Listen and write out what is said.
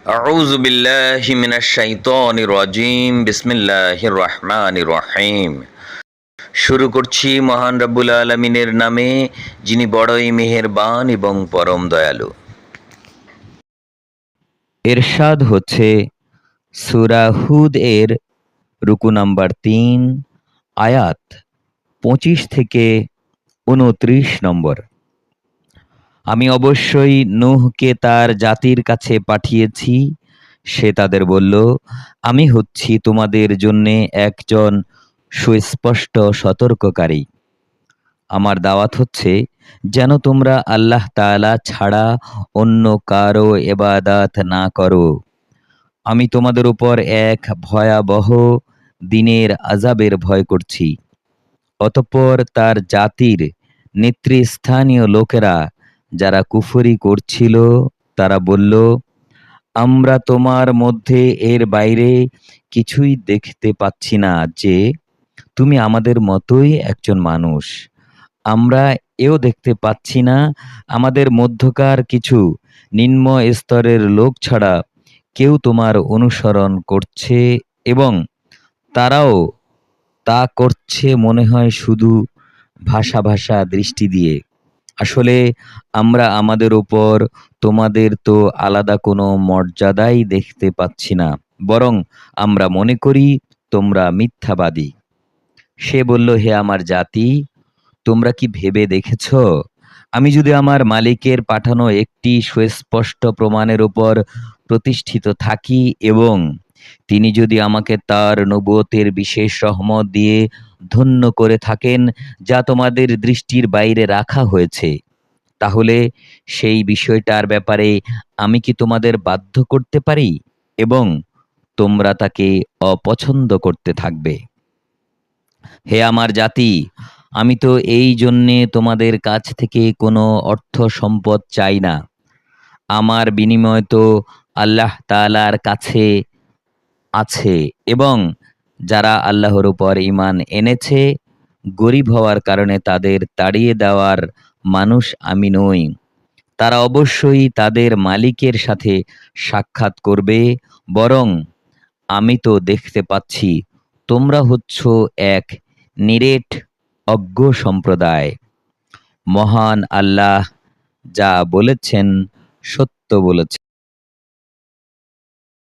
أعوذ بالله من الشيطان الرجيم بسم الله الرحمن الرحيم শুরু করছি মহান রব্বুল আলমিনের নামে যিনি বড়ই মেহেরবান এবং পরম দয়ালু এরশাদ হচ্ছে সুরা হুদ এর রুকু নাম্বার তিন আয়াত পঁচিশ থেকে উনত্রিশ নম্বর আমি অবশ্যই নুহকে তার জাতির কাছে পাঠিয়েছি। সে তাদের বলল, আমি হচ্ছি তোমাদের জন্যে একজন সুস্পষ্ট সতর্ককারী। আমার দাওয়াত হচ্ছে, যেন তোমরা আল্লাহ তাআলা ছাড়া অন্য কারও এবাদাত না করো। আমি তোমাদের উপর এক ভয়াবহ দিনের আজাবের ভয় করছি। অতঃপর তার জাতির নেতৃস্থানীয় লোকেরা যারা কুফরি করছিল, তারা বলল, আমরা তোমার মধ্যে এর বাইরে কিছুই দেখতে পাচ্ছি না যে তুমি আমাদের মতোই একজন মানুষ। আমরা এও দেখতে পাচ্ছি না আমাদের মধ্যকার কিছু নিম্ন স্তরের লোক ছাড়া কেউ তোমার অনুসরণ করছে এবং তারাও তা করছে মনে হয় শুধু ভাষা ভাষা দৃষ্টি দিয়ে। আসলে আমরা আমাদের ওপর তোমাদের তো আলাদা কোনো মর্যাদাই দেখতে পাচ্ছি না, বরং আমরা মনে করি তোমরা মিথ্যাবাদী। সে বলল, হে আমার জাতি, তোমরা কি ভেবে দেখেছ? আমি যদি আমার মালিকের পাঠানো একটি সুস্পষ্ট প্রমাণের উপর প্রতিষ্ঠিত থাকি এবং তিনি যদি আমাকে তার নবুয়তের বিশেষ রহমত দিয়ে ধন্য করে থাকেন, যা তোমাদের দৃষ্টির বাইরে রাখা হয়েছে, তাহলে সেই বিষয়টার ব্যাপারে আমি কি তোমাদের বাধ্য করতে পারি এবং তোমরা তাকে অপছন্দ করতে থাকবে? হে আমার জাতি, আমি তো এই জন্যে তোমাদের কাছ থেকে কোনো অর্থ সম্পদ চাই না। আমার বিনিময় তো আল্লাহ তাআলার কাছে আছে এবং যারা আল্লাহর উপর ইমান এনেছে, গরিব হওয়ার কারণে তাদের তাড়িয়ে দেওয়ার মানুষ আমি নই। তারা অবশ্যই তাদের মালিকের সাথে সাক্ষাৎ করবে, বরং আমি তো দেখতে পাচ্ছি তোমরা হচ্ছ এক নিরেট অজ্ঞ সম্প্রদায়। মহান আল্লাহ যা বলেছেন সত্য বলেছেন।